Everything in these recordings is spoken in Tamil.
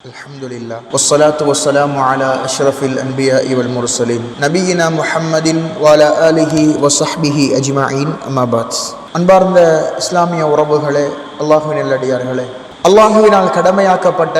الحمد لله والصلاة والسلام على أشرف الأنبياء والمرسلين نبينا محمد وعلى آله وصحبه أجمعين أما بعد அன்பார்ந்த இஸ்லாமிய உறவுகளே அல்லாஹுவின் நல்லடியார்களே அல்லாஹுவினால் கடமையாக்கப்பட்ட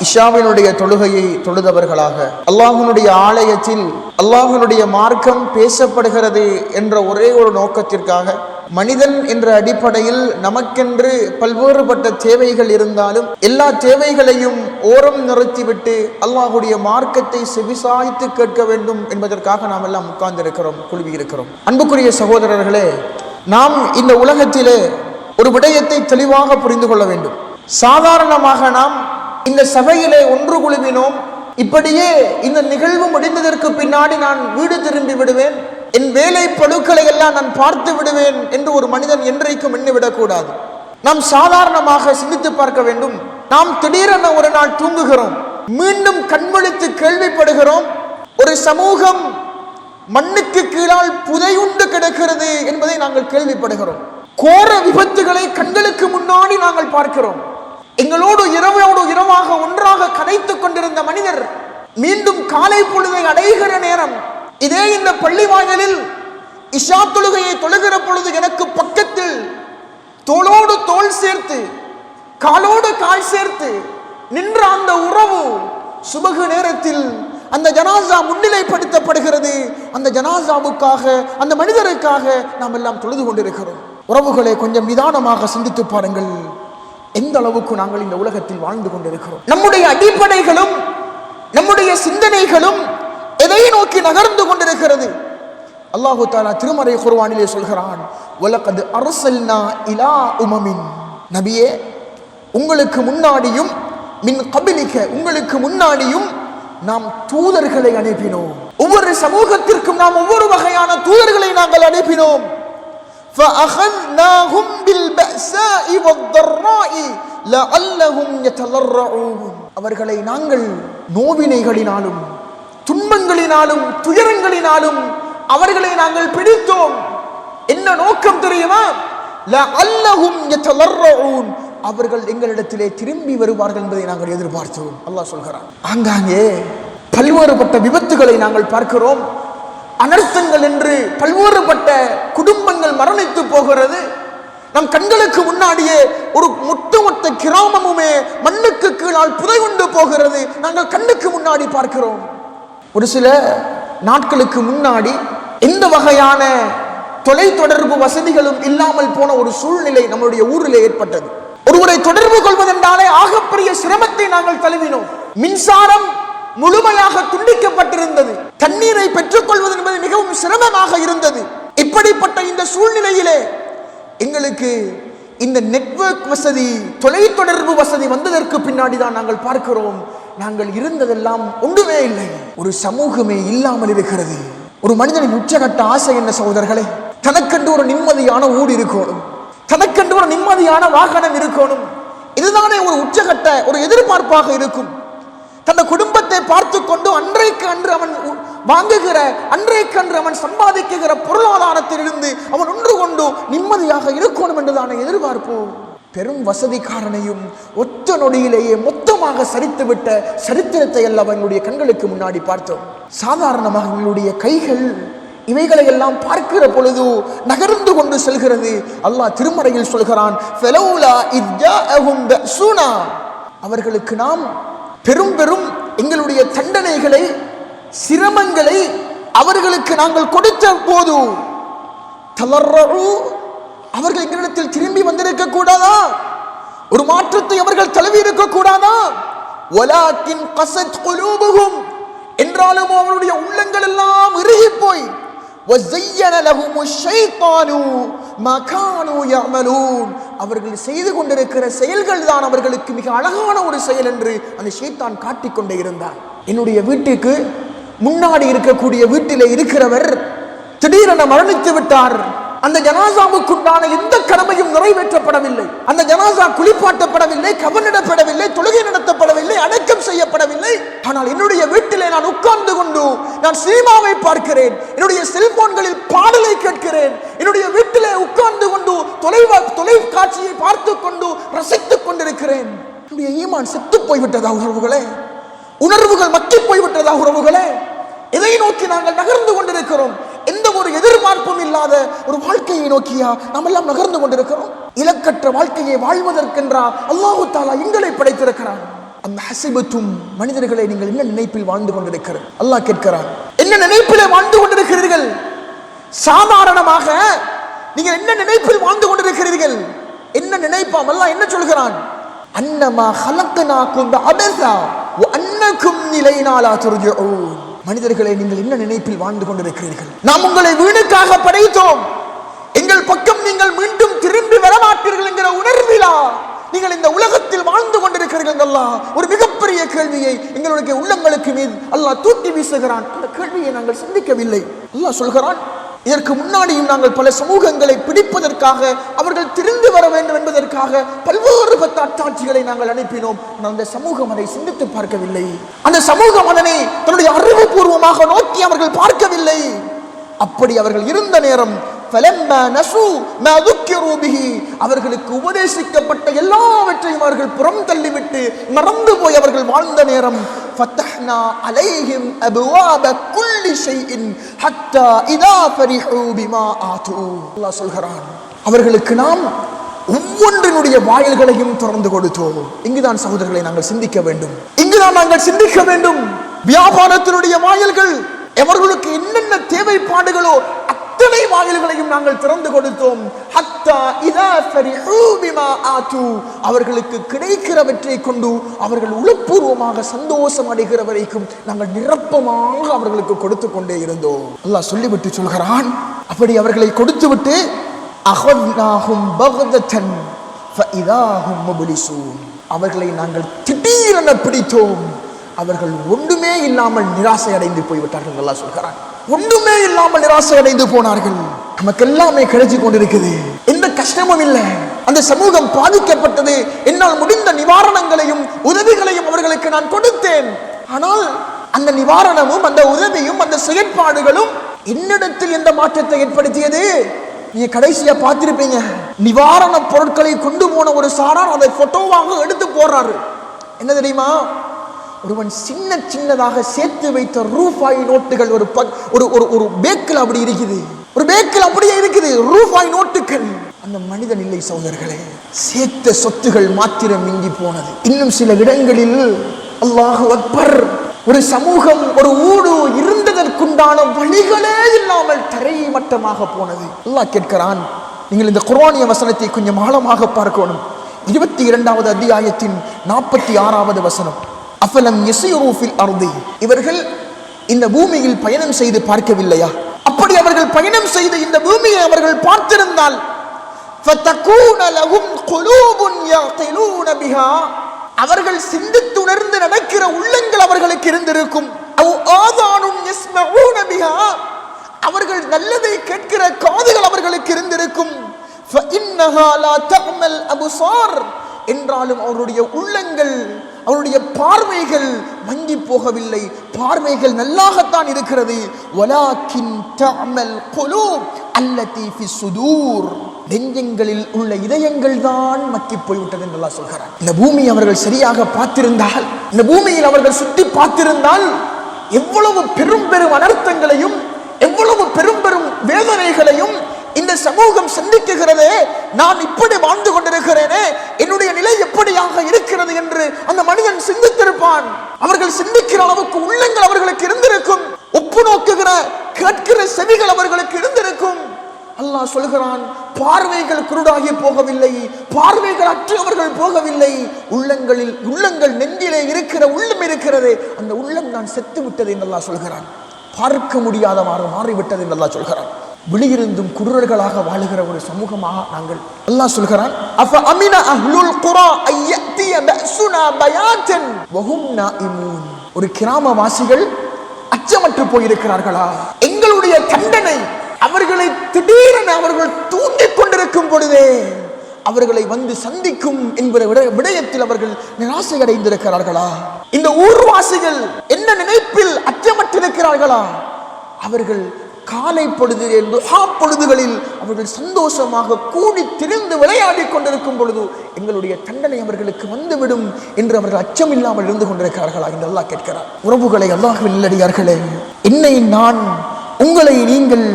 இஷாவினுடைய தொழுகையை தொழுதவர்களாக அல்லாஹுனுடைய ஆலயத்தில் அல்லாஹுனுடைய மார்க்கம் பேசப்படுகிறது என்ற ஒரே ஒரு நோக்கத்திற்காக மனிதன் என்ற அடிப்படையில் நமக்கென்று பல்வேறுபட்ட தேவைகள் இருந்தாலும் எல்லா தேவைகளையும் ஓரம் நிறுத்திவிட்டு அல்லாஹுடைய மார்க்கத்தை செவிசாய்த்து கேட்க வேண்டும் என்பதற்காக நாம் எல்லாம் உட்கார்ந்திருக்கிறோம் குழுவி இருக்கிறோம் அன்புக்குரிய சகோதரர்களே நாம் இந்த உலகத்திலே ஒரு விடயத்தை தெளிவாக புரிந்து கொள்ள வேண்டும். சாதாரணமாக நாம் இந்த சபையிலே ஒன்று குழுவினோம் இப்படியே இந்த நிகழ்வு முடிந்ததற்கு பின்னாடி நான் வீடு திரும்பி விடுவேன். என் வேலை பழுக்களை எல்லாம் நான் பார்த்து விடுவேன் என்று ஒரு மனிதன் என்றைக்கும் எண்ணிவிடக்கூடாது. நாம் சாதாரணமாக சிந்தித்து பார்க்க வேண்டும். நாம் திடீரென ஒரு நாள் தூங்குகிறோம். மீண்டும் கண்விழித்து கேள்விப்படுகிறோம். ஒரு சமூகம் மண்ணுக்கு கீழால் புதையுண்டு கிடக்கிறது என்பதை நாங்கள் கேள்விப்படுகிறோம். கோர விபத்துகளை கண்களுக்கு முன்னாடி நாங்கள் பார்க்கிறோம். எங்களோடு இரவோடு இரவாக ஒன்றாக கதைத்துக் கொண்டிருந்த மனிதர் மீண்டும் காலை பொழுதை அடைகிற நேரம் இதே இந்த பள்ளி வாயிலில் இஷா தொழுகையை தொழுகிற பொழுது எனக்கு பக்கத்தில் தோளோடு தோல் சேர்த்து காலோடு கால் சேர்த்து நின்ற அந்த உறவு சுபகு நேரத்தில் அந்த ஜனாசா முன்னிலைப்படுத்தப்படுகிறது. அந்த ஜனாசாவுக்காக அந்த மனிதருக்காக நாம் எல்லாம் தொழுது கொண்டிருக்கிறோம். உறவுகளை கொஞ்சம் நிதானமாக சிந்தித்து பாருங்கள். எந்த அளவுக்கு நாங்கள் இந்த உலகத்தில் வாழ்ந்து கொண்டிருக்கிறோம்? நம்முடைய அடிப்படைகளும் நம்முடைய சிந்தனைகளும் எதை நோக்கி நகர்ந்து கொண்டிருக்கிறது அல்லாஹு தாலா திருமறை குர்வானிலே சொல்கிறான் உலகது அரசல்னா இலா உமமின் நபியே உங்களுக்கு முன்னாடியும் மின் கபிலிக்க உங்களுக்கு முன்னாடியும் நாம் தூதர்களை அனுப்பினோம் ஒவ்வொரு சமூகத்திற்கும் நாம் ஒவ்வொரு வகையான தூதர்களை நாங்கள் அனுப்பினோம் فأخذناهم بالبأساء والضراء لعلهم يتضرعون அவர்களை நாங்கள் நோவினைகளினாலும் துன்பங்களினாலும் துயரங்களினாலும் அவர்களை நாங்கள் பிடித்தோம். என்ன நோக்கம் தெரியுமா? லஅல்லஹும் அவர்கள் எங்களிடத்திலே திரும்பி வருவார்கள் என்பதை நாங்கள் எதிர்பார்த்தோம். அல்லாஹ் சொல்கிறார் ஆங்காங்கே பல்வேறுபட்ட விபத்துகளை நாங்கள் பார்க்கிறோம். அனர்த்தங்கள் என்று பல்வேறுபட்ட குடும்பங்கள் மரணித்து போகிறது. நம் கண்களுக்கு முன்னாடியே ஒரு ஒட்டுமொத்த கிராமமுமே மண்ணுக்கு கீழால் புதை கொண்டு போகிறது. நாங்கள் கண்ணுக்கு முன்னாடி பார்க்கிறோம். ஒரு சில நாட்களுக்கு முன்னாடி எந்த வகையான தொலைத்தொடர்பு வசதிகளும் இல்லாமல் போன ஒரு சூழ்நிலை நம்மளுடைய ஊரில் ஏற்பட்டது. ஒருவரை தொடர்பு கொள்வதென்றாலே ஆகப்பெரிய சிரமத்தை நாங்கள் தழுவினோம். மின்சாரம் முழுமையாக துண்டிக்கப்பட்டிருந்தது. தண்ணீரை பெற்றுக்கொள்வது என்பது மிகவும் சிரமமாக இருந்தது. இப்படிப்பட்ட இந்த சூழ்நிலையிலே எங்களுக்கு இந்த நெட்வொர்க் வசதி தொலைத்தொடர்பு வசதி வந்ததற்கு பின்னாடி தான் நாங்கள் பார்க்கிறோம். நாங்கள் இருந்ததெல்லாம் ஒன்றுமே இல்லை. ஒரு சமூகமே இல்லாமல் இருக்கிறது. ஒரு மனிதனின் உச்சகட்ட ஆசை என்ன சகோதரர்களே? தனக்கென்று ஒரு நிம்மதியான ஊடு இருக்கணும். தனக்கென்று ஒரு நிம்மதியான வாகனம் இருக்கணும். இதுதானே ஒரு உச்சகட்ட ஒரு எதிர்பார்ப்பாக இருக்கும். தன் குடும்பத்தை பார்த்து கொண்டு அன்றைக்கு அன்று அவன் வாங்குகிற அன்றைக்கு அன்று அவன் சம்பாதிக்குகிற பொருளாதாரத்திலிருந்து அவன் ஒன்று கொண்டு நிம்மதியாக இருக்கணும் என்றுதான எதிர்பார்ப்போம். பெரும் வசதிக்காரனையும் ஒத்த நொடியிலேயே மொத்தமாக சரித்துவிட்ட சரித்திரத்தை எல்லாம் அவனுடைய கண்களுக்கு முன்னாடி பார்த்தோம். சாதாரணமாக அவங்களுடைய கைகள் இவைகளை எல்லாம் பார்க்கிற பொழுது நகர்ந்து கொண்டு செல்கிறது. அல்லாஹ் திருமறையில் சொல்கிறான் அவர்களுக்கு நாம் பெரும் பெரும் எங்களுடைய தண்டனைகளை சிரமங்களை அவர்களுக்கு நாங்கள் கொடுத்த போது தளர்றோம் அவர்கள் எங்களிடத்தில் திரும்பி வந்திருக்க கூடாதா? ஒரு மாற்றத்தை அவர்கள் தழுவி இருக்க கூடாதா? கசத் குலூபுகும் என்றாலும் அவருடைய உள்ளங்கள் எல்லாம் இறுகி போய் அவர்கள் செய்து கொண்டிருக்கிற செயல்கள் தான் அவர்களுக்கு மிக அழகான ஒரு செயல் என்று அந்த ஷேத்தான் காட்டிக்கொண்டே இருந்தார் என்னுடைய வீட்டுக்கு முன்னாடி இருக்கக்கூடிய வீட்டில் இருக்கிறவர் திடீரென மரணித்து விட்டார். அந்த ஜனாசாவுக்குண்டான எந்த கடமையும் நிறைவேற்றப்படவில்லை. அந்த ஜனாசா குளிப்பாட்டப்படவில்லை கவனிடப்படவில்லை தொழுகை நடத்தப்படவில்லை அடக்கம் செய்யப்படவில்லை. ஆனால் என்னுடைய வீட்டிலே நான் உட்கார்ந்து கொண்டு நான் சினிமாவை பார்க்கிறேன் என்னுடைய செல்போன்களில் பாடலை கேட்கிறேன் என்னுடைய வீட்டிலே உட்கார்ந்து கொண்டு தொலைவா தொலைக்காட்சியை பார்த்து கொண்டு ரசித்துக் கொண்டிருக்கிறேன். என்னுடைய ஈமான் செத்து போய்விட்டதா உறவுகளே. உணர்வுகள் மக்கி போய்விட்டதா உறவுகளே. எதை நோக்கி நாங்கள் நகர்ந்து கொண்டிருக்கிறோம். ஒரு எதிர்பார்ப்பும் இல்லாத ஒரு வாழ்க்கையை நோக்கியா நாம் எல்லாம் நகர்ந்து கொண்டிருக்கிறோம். இலக்கற்ற வாழ்க்கையை வாழ்வதற்கென்றா அல்லாஹு தாலா எங்களை படைத்திருக்கிறான். அந்த ஹசிபத்தும் மனிதர்களை நீங்கள் என்ன நினைப்பில் வாழ்ந்து கொண்டிருக்கிறது? அல்லாஹ் கேட்கிறார் என்ன நினைப்பிலே வாழ்ந்து கொண்டிருக்கிறீர்கள்? சாதாரணமாக நீங்கள் என்ன நினைப்பில் வாழ்ந்து கொண்டிருக்கிறீர்கள்? என்ன நினைப்பாம் அல்லாஹ் என்ன சொல்கிறான்? அன்னமா ஹலக்கனாக்கும் அபசா அன்னக்கும் நிலைநாளா துர்ஜூன் மனிதர்களை நீங்கள் என்ன நினைப்பில் வாழ்ந்து கொண்டிருக்கிறீர்கள். நாம் உங்களை வீணுக்காக படைத்தோம். எங்கள் பக்கம் நீங்கள் மீண்டும் திரும்பி வரமாட்டீர்கள் என்கிற உணர்விலா நீங்கள் இந்த உலகத்தில் வாழ்ந்து கொண்டிருக்கிறீர்கள் அல்லாஹ். ஒரு மிகப்பெரிய கேள்வியை எங்களுடைய உள்ளங்களுக்கு மீது அல்லாஹ் தூக்கி வீசுகிறான். அந்த கேள்வியை நாங்கள் சிந்திக்கவில்லை. அல்லாஹ் சொல்கிறான் இதற்கு முன்னாடியும் நாங்கள் பல சமூகங்களை பிடிப்பதற்காக அவர்கள் திரிந்து வர வேண்டும் என்பதற்காக பல்வேறு பத்து அட்டாட்சிகளை நாங்கள் அனுப்பினோம். அந்த சமூகம் அதை சிந்தித்து பார்க்கவில்லை. அந்த சமூகம் அதனை தன்னுடைய அறிவுபூர்வமாக நோக்கி அவர்கள் பார்க்கவில்லை. அப்படி அவர்கள் இருந்த நேரம் அவர்களுக்கு உபதேசிக்கப்பட்ட எல்லாவற்றையும் அவர்கள் புறம் தள்ளிவிட்டு மறந்து போய் அவர்கள் வாழ்ந்த நேரம் فَتَحْنَا عَلَيْهِمْ أَبْوَابَ كُلِّ شَيْءٍ حَتَّى إِذَا فَرِحُوا بِمَا آتُوا அல்லாஹ் சொல்கிறான் அவர்களுக்கு நாம் ஒவ்வொன்றினுடைய வாயில்களையும் திறந்து கொடுத்தோம் இங்குதான் சகோதரர்களை நாங்கள் சிந்திக்க வேண்டும் இங்குதான் நாங்கள் சிந்திக்க வேண்டும் வியாபாரத்தினுடைய வாயில்கள் எவர்களுக்கு என்னென்ன தேவைப்பாடுகளோ அத்தனை வாயில்களையும் நாங்கள் திறந்து கொடுத்தோம் இதா அவர்களுக்கு கிடைக்கிறவற்றை கொண்டு அவர்கள் உளப்பூர்வமாக சந்தோஷம் அடைகிற வரைக்கும் நாங்கள் நிரப்பமாக அவர்களுக்கு கொடுத்து கொண்டே இருந்தோம். அல்லாஹ் சொல்லிவிட்டு சொல்கிறான் அப்படி அவர்களை கொடுத்து விட்டு அவர்களை நாங்கள் திடீரென பிடித்தோம். அவர்கள் ஒன்றுமே இல்லாமல் நிராசை அடைந்து போய்விட்டார்கள் நல்லா சொல்கிறான். ஒன்றுமே இல்லாமல் நிராசை அடைந்து போனார்கள். நமக்கு எல்லாமே கிடைச்சி கொண்டிருக்குது. எந்த கஷ்டமும் இல்லை. அந்த சமூகம் பாதிக்கப்பட்டது. என்னால் முடிந்த நிவாரணங்களையும் உதவிகளையும் அவர்களுக்கு நான் கொடுத்தேன். ஆனால் அந்த நிவாரணமும் அந்த உதவியும் அந்த செயற்பாடுகளும் என்னிடத்தில் எந்த மாற்றத்தை ஏற்படுத்தியது? நீங்க கடைசியா பார்த்திருப்பீங்க. நிவாரண பொருட்களை கொண்டு போன ஒரு சாரார் அதை போட்டோவாக எடுத்து போடுறாரு என்ன தெரியுமா? ஒருவன் சின்ன சின்னதாக சேர்த்து வைத்த ரூபாய் நோட்டுகள் ஒரு பக் ஒரு ஒரு ஒரு பேக்கில் அப்படி இருக்குது. ஒரு பேக்கில் அப்படியே இருக்குது. ரூபாய் நோட்டுகள். அந்த மனிதன் இல்லை சோதர்களே சேர்த்த சொத்துகள் மாத்திரம் மிஞ்சி போனது. இன்னும் சில இடங்களில் அல்லாஹ் அக்பர் ஒரு சமூகம் ஒரு ஊடு இருந்ததற்குண்டான வழிகளே இல்லாமல் தரை மட்டமாக போனது. அல்லாஹ் கேட்கிறான் நீங்கள் இந்த குரோனிய வசனத்தை கொஞ்சம் ஆழமாக பார்க்கணும். இருபத்தி இரண்டாவது அத்தியாயத்தின் நாற்பத்தி ஆறாவது வசனம். அஃபலம் எசியூஃபில் அருதி? இவர்கள் இந்த பூமியில் பயணம் செய்து பார்க்கவில்லையா? அப்படி அவர்கள் பயணம் செய்து இந்த பூமியை அவர்கள் பார்த்திருந்தால் அவர்கள் சிந்தித்துணர்ந்து நடக்கிற உள்ளங்கள் அவர்களுக்கு இருந்திருக்கும். அவர்கள் நல்லதை கேட்கிற காதுகள் அவர்களுக்கு இருந்திருக்கும். என்றாலும் அவருடைய உள்ளங்கள் அவருடைய பார்வைகள் மங்கி போகவில்லை. பார்வைகள் நல்லாகத்தான் இருக்கிறது. வலாக்கின் தஅமல் குலூப் அல்லதி ஃபி சுதூர். நெஞ்சங்களில் உள்ள இதயங்கள் தான் மக்கி போய்விட்டது என்று அல்லாஹ் சொல்கிறார் இந்த பூமியை அவர்கள் சரியாக பார்த்திருந்தால் இந்த பூமியில் அவர்கள் சுற்றி பார்த்திருந்தால் எவ்வளவு பெரும் பெரும் அனர்த்தங்களையும் எவ்வளவு பெரும் பெரும் வேதனைகளையும் இந்த சமூகம் சந்திக்குகிறதே நான் இப்படி வாழ்ந்து கொண்டிருக்கிறேனே என்னுடைய நிலை எப்படியாக இருக்கிறது என்று அந்த மனிதன் சிந்தித்திருப்பான். அவர்கள் சிந்திக்கிற அளவுக்கு உள்ளங்கள் அவர்களுக்கு இருந்திருக்கும். ஒப்பு நோக்குகிற கேட்கிற செவிகள் அவர்களுக்கு இருந்திருக்கும். அல்லாஹ் சொல்கிறான் பார்வைகள் குருடாகி போகவில்லை பார்வைகள் அற்று அவர்கள் போகவில்லை. உள்ளங்களில் உள்ளங்கள் நெஞ்சிலே இருக்கிற உள்ளம் இருக்கிறது. அந்த உள்ளம் நான் செத்து விட்டது என்று அல்லாஹ் சொல்கிறான். பார்க்க முடியாதவாறு மாறிவிட்டது என்று அல்லாஹ் சொல்கிறான். வெளியிருந்தும் குருடர்களாக வாழுகிற ஒரு சமூகமாக நாங்கள் அல்லாஹ் சொல்கிறான் அஃப அமின அஹ்லுல் குரா ஐயத்திய பஅசுனா பயாத்தன் வஹும் நாஇமூன். ஒரு கிராமவாசிகள் அச்சமற்று போயிருக்கிறார்களா? எங்களுடைய தண்டனை அவர்களை திடீரென அவர்கள் தூங்கிக் கொண்டிருக்கும் பொழுதே அவர்களை வந்து சந்திக்கும் என்கிற விட- விடயத்தில் அவர்கள் நிராசை அடைந்திருக்கிறார்களா இந்த ஊர்வாசிகள் என்ன நினைப்பில் அச்சமற்றிருக்கிறார்களா? அவர்கள் காலை பொழுதிலே துஹா பொழுதுகளில் அவர்கள் சந்தோஷமாக கூடி திரிந்து விளையாடி கொண்டிருக்கும் பொழுது எங்களுடைய தண்டனை அவர்களுக்கு வந்துவிடும் என்று அவர்கள் அச்சமில்லாமல் இருந்து கொண்டிருக்கிறார்களா என்று அல்லாஹ் கேட்கிறார். உறவுகளை அல்லாஹ் இல்லடியார்களே என்னை நான் உங்களை நீங்கள்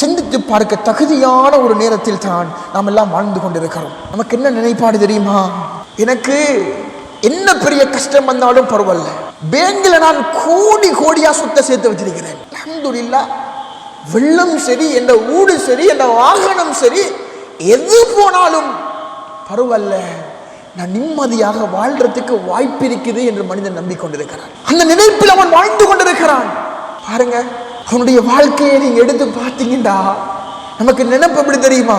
சிந்தித்து பார்க்க தகுதியான ஒரு நேரத்தில் தான் நாம் எல்லாம் வாழ்ந்து கொண்டிருக்கிறோம். நமக்கு என்ன நினைப்பாடு தெரியுமா? எனக்கு என்ன பெரிய கஷ்டம் வந்தாலும் பரவாயில்ல. பேங்கில நான் கோடி கோடியா சொத்தை சேர்த்து வச்சிருக்கிறேன். அல்ஹம்துலில்லாஹ் வெள்ளம் சரி என்ற ஊடு சரி என்ற வாகனம் சரி எது போனாலும் பரவாயில்ல. நான் நிம்மதியாக வாழ்றதுக்கு வாய்ப்பு இருக்குது என்று மனிதன் நம்பிக்கொண்டிருக்கிறான். அந்த நினைப்பில் அவன் வாழ்ந்து கொண்டிருக்கிறான். பாருங்க அவனுடைய வாழ்க்கையை நீங்க எடுத்து பார்த்தீங்கன்னா நமக்கு நினைப்பு எப்படி தெரியுமா?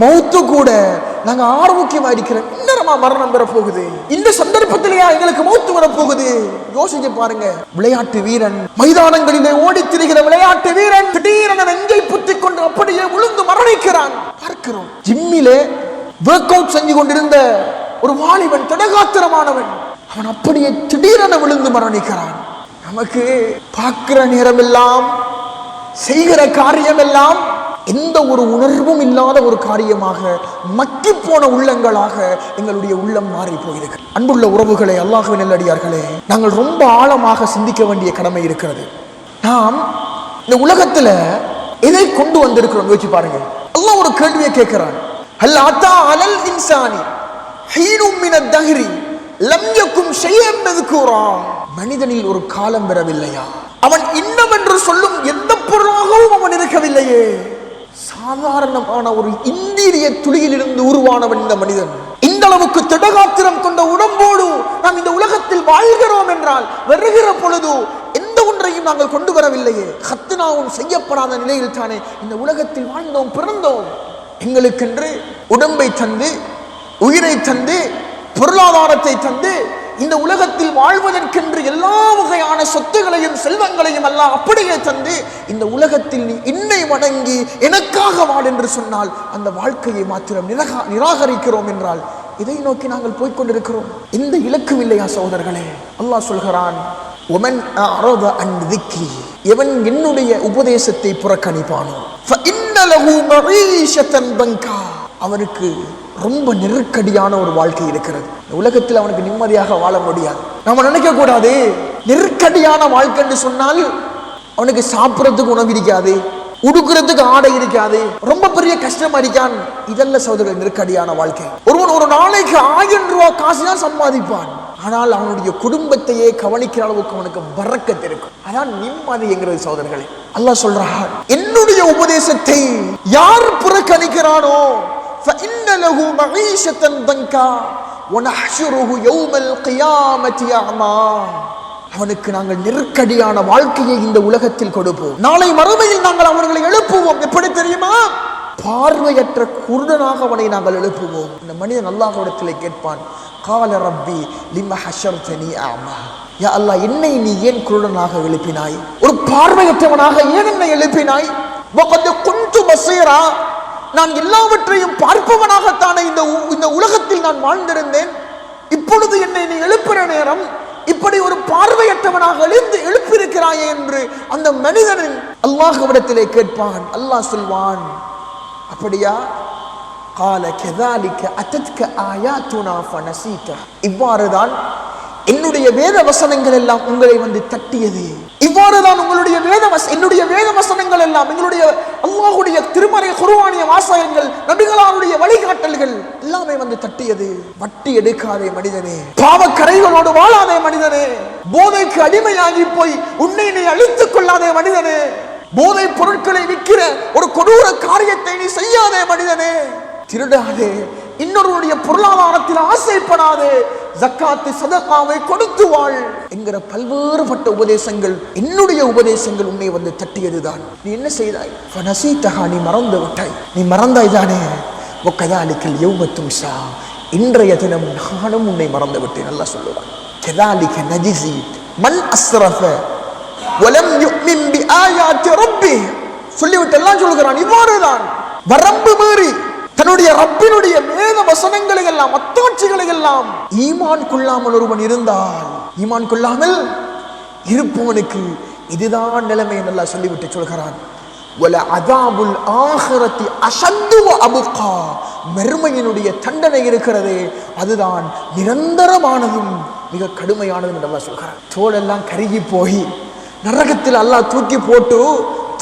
மௌத்து கூட நாங்க ஆரோக்கியமா இருக்கிறோம். இன்னரமா மரணம் பெற போகுது இந்த சந்தர்ப்பத்திலேயா எங்களுக்கு மௌத்து வரப்போகுது. போகுது யோசிச்சு பாருங்க. விளையாட்டு வீரன் மைதானங்களிலே ஓடி திரிகிற விளையாட்டு வீரன் திடீரென நெஞ்சை புத்தி கொண்டு அப்படியே விழுந்து மரணிக்கிறான். பார்க்கிறோம். ஜிம்மிலே ஒர்க் அவுட் செஞ்சு கொண்டிருந்த ஒரு வாலிபன் திடகாத்திரமானவன் அவன் அப்படியே திடீரென விழுந்து மரணிக்கிறான். நமக்கு பார்க்கிற நேரமெல்லாம் செய்கிற காரியமெல்லாம் எந்த ஒரு உணர்வும் இல்லாத ஒரு காரியமாக மக்கி போன உள்ளங்களாக எங்களுடைய உள்ளம் மாறி போயிருக்கு. அன்புள்ள உறவுகளை அல்லாஹுவின் நல்லடியார்களே நாங்கள் ரொம்ப ஆழமாக சிந்திக்க வேண்டிய கடமை இருக்கிறது. நாம் இந்த உலகத்துல எதை கொண்டு வந்திருக்கிறோம்? யோசிச்சு பாருங்க. எல்லாம் ஒரு கேள்வியை கேட்கிறான். ஹல் அத்தா அலல் இன்சானி ஹீனும் மின தஹ்ரி லம் யக்கும் மனிதனில் ஒரு காலம் பெறவில்லையா அவன் இன்னவென்று சொல்லும் எந்த பொருளாகவும் அவன் இருக்கவில்லையே. சாதாரணமான ஒரு இந்திரிய துளியிலிருந்து உருவானவன் இந்த மனிதன். இந்த அளவுக்கு திடகாத்திரம் கொண்ட உடம்போடு நாம் இந்த உலகத்தில் வாழ்கிறோம் என்றால் வருகிற பொழுது எந்த ஒன்றையும் நாங்கள் கொண்டு வரவில்லையே. ஹத்துனாவும் செய்யப்படாத நிலையில் தானே இந்த உலகத்தில் வாழ்ந்தோம் பிறந்தோம். எங்களுக்கென்று உடம்பை தந்து உயிரை தந்து பொருளாதாரத்தை தந்து இந்த உலகத்தில் வாழ்வதற்கென்று எல்லா வகையான சொத்துகளையும் செல்வங்களையும் எல்லாம் அப்படியே தந்து இந்த உலகத்தில் நீ என்னை வணங்கி எனக்காக வாழ் என்று சொன்னால் அந்த வாழ்க்கையை மாத்திரம் நிரகா நிராகரிக்கிறோம் என்றால் இதை நோக்கி நாங்கள் போய்கொண்டிருக்கிறோம் இந்த இலக்கும் இல்லையா சகோதரர்களே? அல்லாஹ் சொல்கிறான் ஒமன் அரோத அன் எவன் என்னுடைய உபதேசத்தை புறக்கணிப்பானோ ஃபஇன்னலஹு மஈஷத்தன் பங்கா. அவனுக்கு ரொம்ப நெருக்கடியான ஒரு வாழ்க்கை இருக்கிறது. உலகத்தில் அவனுக்கு நிம்மதியாக வாழ முடியாது. நம்ம நினைக்க கூடாது நெருக்கடியான வாழ்க்கைன்னு சொன்னால் அவனுக்கு சாப்பிட்றதுக்கு உணவு இருக்காது உடுக்கிறதுக்கு ஆடை இருக்காது ரொம்ப பெரிய கஷ்டமா இருக்கான். இதல்ல சகோதரர் நெருக்கடியான வாழ்க்கை. ஒருவன் ஒரு நாளைக்கு ஆயிரம் ரூபாய் காசு தான் சம்பாதிப்பான். ஆனால் அவனுடைய குடும்பத்தையே கவனிக்கிற அளவுக்கு அவனுக்கு பறக்கத்து இருக்கும். அதான் நிம்மதிங்கிறது சகோதரர்களே. அல்லாஹ் சொல்றான் என்னுடைய உபதேசத்தை யார் புறக்கணிக்கிறானோ فإن له معيشة ضنكا ونحشره يوم القيامة أعمى அவனுக்கு நாங்கள் நெருக்கடியான வாழ்க்கையை இந்த உலகத்தில் கொடுப்போம் நாளை மறுமையில் நாங்கள் அவர்களை எழுப்புவோம் எப்படி தெரியுமா பார்வையற்ற குருடனாக அவனை நாங்கள் எழுப்புவோம் இந்த மனிதன் அல்லாஹ்விடத்திலே கேட்பான் கால ரப்பி லிம ஹஷர்தனி ஆமா யா அல்லாஹ் என்னை நீ ஏன் குருடனாக எழுப்பினாய் ஒரு பார்வையற்றவனாக ஏன் என்னை எழுப்பினாய் வகத் குன்து பசீரா நான் எல்லாவற்றையும் பார்ப்பவனாகத்தானே இந்த உ- இந்த உலகத்தில் நான் வாழ்ந்திருந்தேன். இப்பொழுது என்னை நீ எழுப்புற நேரம் இப்படி ஒரு பார்வையற்றவனாக எழுந்து எழுப்பியிருக்கிறாயே என்று அந்த மனிதனின் அல்லாஹ்விடத்திலே கேட்பான் அல்லாஹ் சொல்வான். அப்படியா? கால கெதாலிக்க அத்தத்க ஆயாத்துனா ஃபனசீத இவ்வாறுதான் என்னுடைய வேத வசனங்கள் எல்லாம் உங்களை வந்து தட்டியது. இவ்வாறுதான் உங்களுடைய வேத வச என்னுடைய வேத வசனங்கள் எல்லாம் எங்களுடைய அல்லாஹ்வுடைய திருமறை குருவானிய வாசகங்கள் நபிகளாருடைய வழிகாட்டல்கள் எல்லாமே வந்து தட்டியது. வட்டி எடுக்காதே மனிதனே. பாவக்கரைகளோடு வாழாதே மனிதனே. போதைக்கு அடிமையாகி போய் உன்னை நீ அழித்துக் கொள்ளாதே மனிதனே. போதை பொருட்களை விற்கிற ஒரு கொடூர காரியத்தை நீ செய்யாதே மனிதனே. திருடாதே. இன்னொருவருடைய பொருளாதாரத்தில் ஆசைப்படாது ஜக்காத்து சதகாவை கொடுத்து வாழ் என்கிற பல்வேறுபட்ட உபதேசங்கள் என்னுடைய உபதேசங்கள் உன்னை வந்து தட்டியதுதான். நீ என்ன செய்தாய்? ஃபனசீத்தஹா, நீ மறந்து விட்டாய். நீ மறந்தாய் தானே? ஒக்கதாலிக்கல் யௌமத்தும் சா. இன்றைய தினம் நானும் உன்னை மறந்து விட்டேன் நல்லா சொல்லுவான். கெதாலிக்க நஜிசி மன் அஸ்ரஃப வலம் யுக்மின் பி ஆயாத்தி ரப்பி. சொல்லிவிட்டு எல்லாம் சொல்கிறான் இவ்வாறுதான். வரம்பு மீறி தன்னுடைய ரப்பினுடைய வேத வசனங்களை எல்லாம் அத்தாட்சிகளை எல்லாம் ஈமான் கொள்ளாமல் ஒருவன் இருந்தால் ஈமான் கொள்ளாமல் இருப்பவனுக்கு இதுதான் நிலைமை நல்லா சொல்லிவிட்டு சொல்கிறான். வல அதாபுல் ஆஹிரத்தி அசத்து அபுக்கா. மெருமையினுடைய தண்டனை இருக்கிறது அதுதான் நிரந்தரமானதும் மிக கடுமையானதும் என்று அல்லாஹ் சொல்கிறார் தோலெல்லாம் கருகி போய் நரகத்தில் அல்லாஹ் தூக்கி போட்டு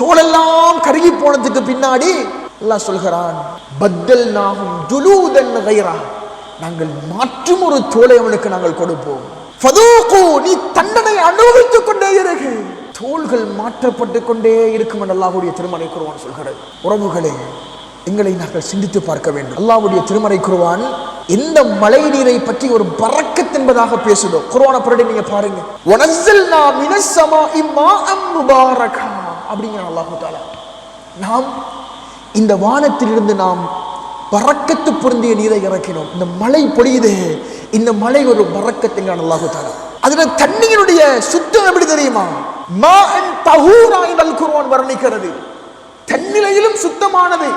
தோலெல்லாம் கருகி போனதுக்கு பின்னாடி அல்லாஹ் சொல்கிறான் பத்தல் நாகும் ஜுலூதன் கைரா நாங்கள் மாற்றும் ஒரு தோலை அவனுக்கு நாங்கள் கொடுப்போம். ஃபதூகு, நீ தண்டனை அனுபவித்துக் கொண்டே இருக்கு. தோள்கள் மாற்றப்பட்டு கொண்டே இருக்கும் என்று அல்லாஹுடைய திருமலை குருவான் சொல்கிறது. உறவுகளே எங்களை நாங்கள் சிந்தித்து பார்க்க வேண்டும். அல்லாஹ்வுடைய திருமறை குருவான் இந்த மழை நீரை பற்றி ஒரு பறக்கத் என்பதாக பேசுதோ? குருவான புரட்டி நீங்க பாருங்க. உனசில் நாம் இனசமா இம்மா அம் முபாரகா. அப்படிங்கிற அல்லாஹு தாலா நாம் இந்த வானத்திலிருந்து நாம் பறக்கத்து பொருந்திய நீரை இறக்கினோம். இந்த மழை பொழியுது. இந்த மழை ஒரு பறக்கத்தின் அல்லாஹு தாலா அதுல தண்ணியினுடைய சுத்தம் எப்படி தெரியுமா? மா அன் தஹூரா என்று வர்ணிக்கிறது. தன்னிலையிலும் சுத்தமானது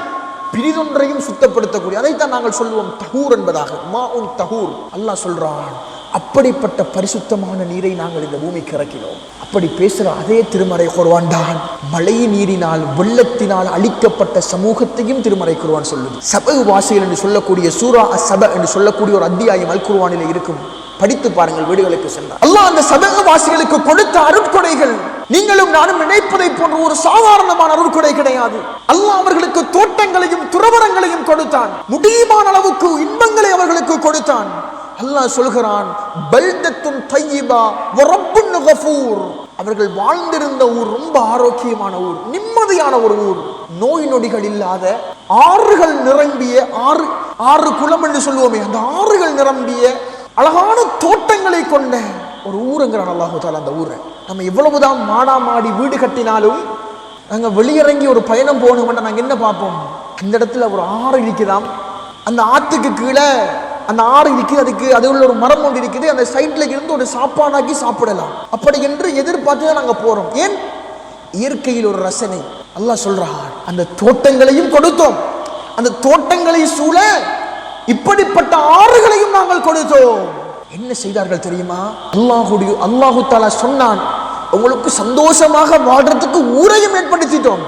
பிரிதொன்றையும் சுத்தப்படுத்தக்கூடிய அதைத்தான் நாங்கள் சொல்லுவோம் தகூர் என்பதாக. மா உன் தகூர் அல்லாஹ் சொல்றான் அப்படிப்பட்ட பரிசுத்தமான நீரை நாங்கள் இந்த பூமிக்கு இறக்கினோம். அப்படி பேசுற அதே திருமறை குர்ஆன் தான் மழை நீரினால் வெள்ளத்தினால் அழிக்கப்பட்ட சமூகத்தையும் திருமறை குருவான் சொல்லுது. சபகு வாசிகள் என்று சொல்லக்கூடிய சூரா சப என்று சொல்லக்கூடிய ஒரு அத்தியாயம் அல் குர்ஆனிலே இருக்கும். படித்து பாருங்கள் வீடுகளுக்கு சென்றார் அல்லாஹ் அந்த சபக வாசிகளுக்கு கொடுத்த அருட்கொடைகள். நீங்களும் நானும் நினைப்பதை போன்ற ஒரு சாதாரணமான அருட்கொடை கிடையாது. அல்லாஹ் அவர்களுக்கு தோட்டங்களையும் துறவரங்களையும் கொடுத்தான். முடியுமான அளவுக்கு இன்பங்களை அவர்களுக்கு கொடுத்தான். அல்லாஹ் சொல்கிறான் பல்தத்துன் தையிபா வரப்புன் கஃபூர். அவர்கள் வாழ்ந்திருந்த ஊர் ரொம்ப ஆரோக்கியமான ஊர் நிம்மதியான ஒரு ஊர். நோய் நொடிகள் இல்லாத ஆறுகள் நிரம்பிய ஆறு ஆறு குளம் என்று சொல்லுவோமே அந்த ஆறுகள் நிரம்பிய அழகான தோட்டங்களை கொண்ட ஒரு ஊருங்கிறான் அல்லாஹு தாலா அந்த ஊரை. நம்ம எவ்வளவுதான் மாடா மாடி வீடு கட்டினாலும் நாங்கள் வெளியிறங்கி ஒரு பயணம் போகணும்னா நாங்கள் என்ன பார்ப்போம்? அந்த இடத்துல ஒரு ஆறு இருக்குதாம். அந்த ஆத்துக்கு கீழே அந்த ஆறு இருக்குது அதுக்கு அது உள்ள ஒரு மரம் ஒன்று இருக்குது அந்த சைட்ல இருந்து ஒரு சாப்பாடாக்கி சாப்பிடலாம். அப்படி என்று எதிர்பார்த்து தான் நாங்க போறோம். ஏன்? இயற்கையில் ஒரு ரசனை. அல்லாஹ் சொல்றான் அந்த தோட்டங்களையும் கொடுத்தோம். அந்த தோட்டங்களை சூழ இப்படிப்பட்ட ஆறுகளையும் நாங்கள் கொடுத்தோம். என்ன செய்தார்கள் தெரியுமா? அல்லாஹுடைய அல்லாஹு தாலா சொன்னான் உங்களுக்கு சந்தோஷமாக வாழ்றதுக்கு ஊரையும் ஏற்படுத்திட்டோம்.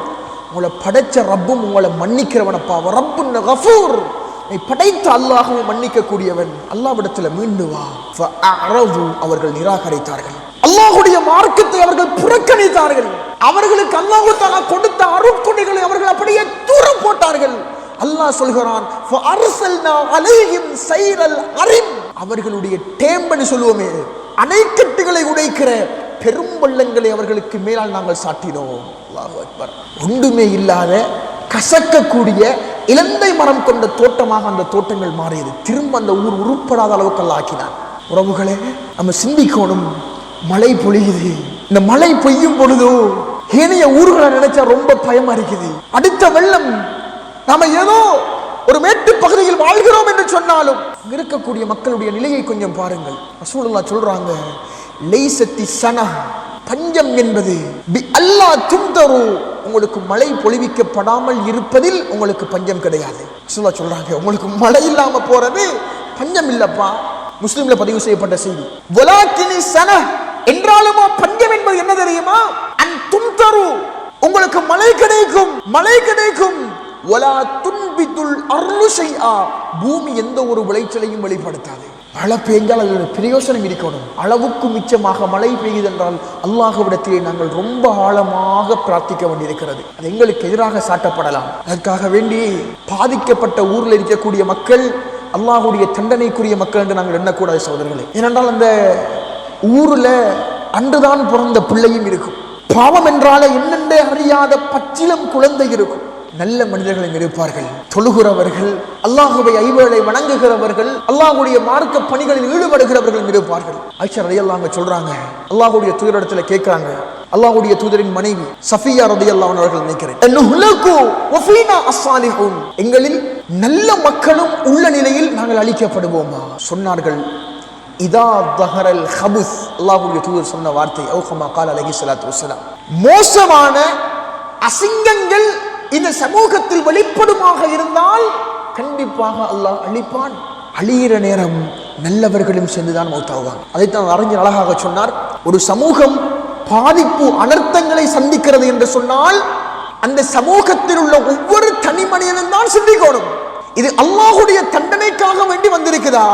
உங்களை படைச்ச ரப்பும் உங்களை மன்னிக்கிறவனப்பா. ரப்பு கஃபூர். நீ படைத்த அல்லாஹும் மன்னிக்க கூடியவன் அல்லாவிடத்துல மீண்டு வா. அவர்கள் நிராகரித்தார்கள். அல்லாஹுடைய மார்க்கத்தை அவர்கள் புறக்கணித்தார்கள். அவர்களுக்கு அல்லாஹு தாலா கொடுத்த அருட்கொடைகளை அவர்கள் அப்படியே தூர போட்டார்கள். அல்லாஹ் சொல்கிறான் அவர்களுடைய டேம்பன்னு சொல்லுவோமே அணைக்கட்டுகளை உடைக்கிற பெரும் வெள்ளங்களை அவர்களுக்கு மேலால் நாங்கள் சாட்டினோம். அக்பர். ஒன்றுமே இல்லாத கசக்கக்கூடிய இலந்தை மரம் கொண்ட தோட்டமாக அந்த தோட்டங்கள் மாறியது. திரும்ப அந்த ஊர் உருப்படாத அளவுக்கு ஆக்கினான். உறவுகளே நம்ம சிந்திக்கணும். மழை பொழியுது. இந்த மழை பெய்யும் பொழுதோ ஏனைய ஊர்களை நினைச்சா ரொம்ப பயமா இருக்குது. அடுத்த வெள்ளம் நாம ஏதோ ஒரு மேட்டு பகுதியில் வாழ்கிறோம் என்று சொன்னாலும் இருக்கக்கூடிய மக்களுடைய நிலையை கொஞ்சம் பாருங்கள். ரசூலுல்லாஹ் சொல்றாங்க லைசத்தி சனா பஞ்சம் என்பது பி அல்லாஹ் துந்தரு உங்களுக்கு மழை பொழிவிக்கப்படாமல் இருப்பதில் உங்களுக்கு பஞ்சம் கிடையாது. சொல்ல சொல்றாங்க உங்களுக்கு மழை இல்லாம போறது பஞ்சம் இல்லப்பா. முஸ்லிம்ல பதிவு செய்யப்பட்ட செய்தி வலாக்கினி சன என்றாலுமா பஞ்சம் என்பது என்ன தெரியுமா? அன் தும்தரு. உங்களுக்கு மழை கிடைக்கும் மழை கிடைக்கும். ஒலா துன்பித்துள் அருள் செய்யா பூமி எந்த ஒரு விளைச்சலையும் வெளிப்படுத்தாது. மழை பெய்ஞ்சால் அதோட பிரயோசனம் இருக்கணும். அளவுக்கு மிச்சமாக மழை பெய்யுது என்றால் அல்லாஹ்விடத்திலே நாங்கள் ரொம்ப ஆழமாக பிரார்த்திக்க வேண்டியிருக்கிறது. அது எங்களுக்கு எதிராக சாட்டப்படலாம். அதற்காக வேண்டி பாதிக்கப்பட்ட ஊரில் இருக்கக்கூடிய மக்கள் அல்லாஹுடைய தண்டனைக்குரிய மக்கள் என்று நாங்கள் எண்ணக்கூடாது சோதர்களே ஏனென்றால் அந்த ஊரில் அன்றுதான் பிறந்த பிள்ளையும் இருக்கும். பாவம் என்றால என்னென்ன அறியாத பச்சிலம் குழந்தை இருக்கும். நல்ல மனிதர்கள் இங்கே இருப்பார்கள் தொழுகிறவர்கள் அல்லாஹுவை ஐவேளை வணங்குகிறவர்கள் அல்லாஹுடைய மார்க்க பணிகளில் ஈடுபடுகிறவர்கள் இங்கே இருப்பார்கள் ஆயிஷா ரதியல்லாங்க சொல்றாங்க அல்லாஹுடைய தூதரிடத்துல கேட்கிறாங்க அல்லாஹுடைய தூதரின் மனைவி சஃபியா ரதியல்லாஹு அவர்கள் நினைக்கிறேன் எங்களில் நல்ல மக்களும் உள்ள நிலையில் நாங்கள் அழிக்கப்படுவோமா? சொன்னார்கள் இதா தஹரல் ஹபுஸ். அல்லாஹுடைய தூதர் சொன்ன வார்த்தை ஔஹமா கால் அலஹி ஸலாத்து வசலாம் மோசமான அசிங்கங்கள் இந்த சமூகத்தில் வெளிப்படுமாக இருந்தால் கண்டிப்பாக அல்லாஹ் அழிப்பான். அழியிற நேரம் நல்லவர்களும் சேர்ந்துதான் மௌத்தாவாங்க. அதைத்தான் அறிஞர் அழகாக சொன்னார். ஒரு சமூகம் பாதிப்பு அனர்த்தங்களை சந்திக்கிறது என்று சொன்னால் அந்த சமூகத்தில் உள்ள ஒவ்வொரு தனி மனிதனும் தான் சிந்திக்கணும். இது அல்லாஹுடைய தண்டனைக்காக வேண்டி வந்திருக்குதா?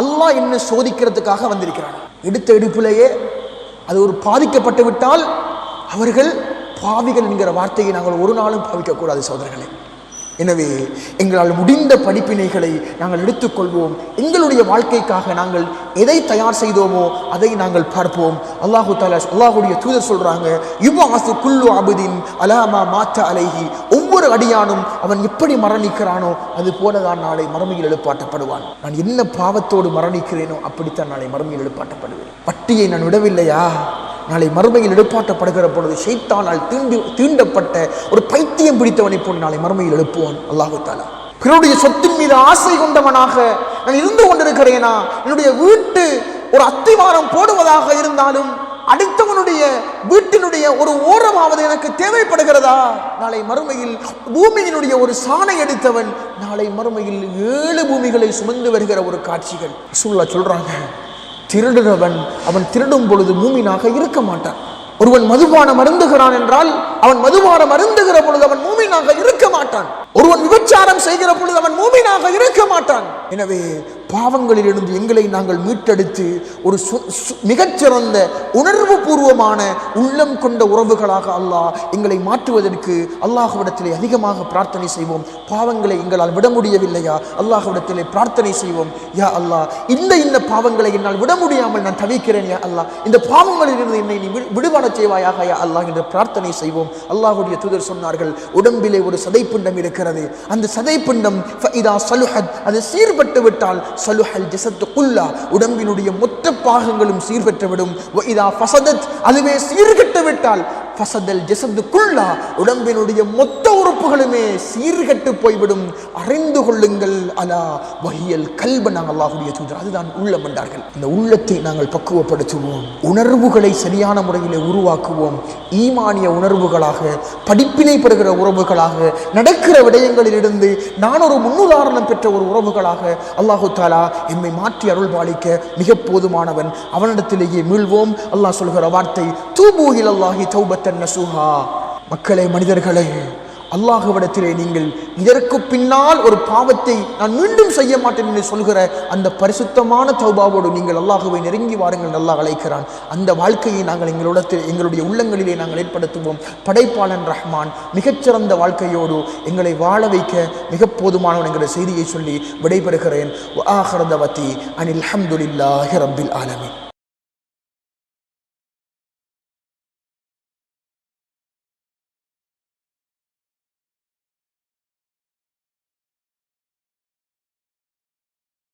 அல்லாஹ் என்ன சோதிக்கிறதுக்காக வந்திருக்கிறான். எடுத்த எடுப்பிலேயே அது ஒரு பாதிக்கப்பட்டு விட்டால் அவர்கள் பாவிகள் என்கிற வார்த்தையை நாங்கள் ஒரு நாளும் பாவிக்கக்கூடாது சோதரர்களே எனவே எங்களால் முடிந்த படிப்பினைகளை நாங்கள் எடுத்துக்கொள்வோம். எங்களுடைய வாழ்க்கைக்காக நாங்கள் எதை தயார் செய்தோமோ அதை நாங்கள் பார்ப்போம். அல்லாஹு தாலா அல்லாஹுடைய தூதர் சொல்கிறாங்க யுவாசு குல்லு அபுதீன் அலாமா மாத்த அலைஹி. ஒவ்வொரு அடியானும் அவன் எப்படி மரணிக்கிறானோ அது போலதான் நாளை மறுமையில் எழுப்பாட்டப்படுவான். நான் என்ன பாவத்தோடு மரணிக்கிறேனோ அப்படித்தான் நாளை மறுமையில் எழுப்பாட்டப்படுவேன். பட்டியை நான் விடவில்லையா? நாளை மறுமையில் எழுப்பாட்டப்படுகிற பொழுது ஷைத்தானால் தீண்டு தீண்டப்பட்ட ஒரு பைத்தியம் பிடித்தவனை போல் நாளை மறுமையில் எழுப்புவான். அல்லாஹு தாலா பிறருடைய சொத்தின் மீது ஆசை கொண்டவனாக நான் இருந்து கொண்டிருக்கிறேனா? என்னுடைய வீட்டு ஒரு அத்திவாரம் போடுவதாக இருந்தாலும் அடுத்தவனுடைய வீட்டினுடைய ஒரு ஓரமாவது எனக்கு தேவைப்படுகிறதா? நாளை மறுமையில் பூமியினுடைய ஒரு சாணை எடுத்தவன் நாளை மறுமையில் ஏழு பூமிகளை சுமந்து வருகிற ஒரு காட்சிகள். சூழலா சொல்றாங்க திருடுறவன் அவன் திருடும் பொழுது மூமினாக இருக்க மாட்டான். ஒருவன் மதுபானம் அருந்துகிறான் என்றால் அவன் மதுபானம் அருந்துகிற பொழுது அவன் மூமினாக இருக்க மாட்டான். ஒருவன் விபச்சாரம் செய்கிற பொழுது அவன் மூமினாக இருக்க மாட்டான். எனவே பாவங்களிலிருந்து எங்களை நாங்கள் மீட்டெடுத்து ஒரு சு- சு- மிகச்சிறந்த உணர்வு பூர்வமான உள்ளம் கொண்ட உறவுகளாக அல்லாஹ் எங்களை மாற்றுவதற்கு அல்லாஹ்விடத்திலே அதிகமாக பிரார்த்தனை செய்வோம். பாவங்களை எங்களால் விட முடியவில்லையா? அல்லாஹ்விடத்திலே பிரார்த்தனை செய்வோம். யா அல்லாஹ் இந்த இந்த பாவங்களை என்னால் விட முடியாமல் நான் தவிக்கிறேன் யா அல்லாஹ். இந்த பாவங்களிலிருந்து என்னை நீ விடுபட செய்வாயாக யா அல்லாஹ் என்று பிரார்த்தனை செய்வோம். அல்லாஹுடைய தூதர் சொன்னார்கள் உடம்பிலே ஒரு சதைப்பிண்டம் இருக்கிறது. அந்த சதைப்பிண்டம் அது சீர்பட்டு விட்டால் சலுஹல் ஜசத்து குல்லா உடம்பினுடைய மொத்த பாகங்களும் சீர்பெற்றுவிடும். இதா ஃபசதத் அதுவே சீர்கெட்டு விட்டால் ஃபசதல் ஜசத்து குல்லா உடம்பினுடைய மொத்த உறுப்புகளுமே சீர்கட்டு போய்விடும். அறிந்து கொள்ளுங்கள். அலா வகியல் கல்ப. நாங்கள் அல்லாஹுடைய தூதர். அதுதான் உள்ளம் என்றார்கள். இந்த உள்ளத்தை நாங்கள் பக்குவப்படுத்துவோம். உணர்வுகளை சரியான முறையிலே உருவாக்குவோம். ஈமானிய உணர்வுகளாக படிப்பினை பெறுகிற உறவுகளாக நடக்கிற விடயங்களிலிருந்து நான் ஒரு முன்னுதாரணம் பெற்ற ஒரு உறவுகளாக அல்லாஹு தாலா எம்மை மாற்றி அருள் பாலிக்க மிக போதுமானவன். அவனிடத்திலேயே மீள்வோம். அல்லாஹ் சொல்கிற வார்த்தை தூபூகில் அல்லாஹி தௌபத் தௌபத்தன் நசுஹா. மக்களே மனிதர்களே அல்லாஹுவிடத்திலே நீங்கள் இதற்கு பின்னால் ஒரு பாவத்தை நான் மீண்டும் செய்ய மாட்டேன் என்று சொல்கிற அந்த பரிசுத்தமான தௌபாவோடு நீங்கள் அல்லாஹுவை நெருங்கி வாருங்கள் நல்லா அழைக்கிறான். அந்த வாழ்க்கையை நாங்கள் எங்களிடத்தில் எங்களுடைய உள்ளங்களிலே நாங்கள் ஏற்படுத்துவோம். படைப்பாளன் ரஹ்மான் மிகச்சிறந்த வாழ்க்கையோடு எங்களை வாழ வைக்க மிக போதுமானவன் என்கிற செய்தியை சொல்லி விடைபெறுகிறேன். அனில் அஹமதுல்லாஹி ரபில் ஆலமின்.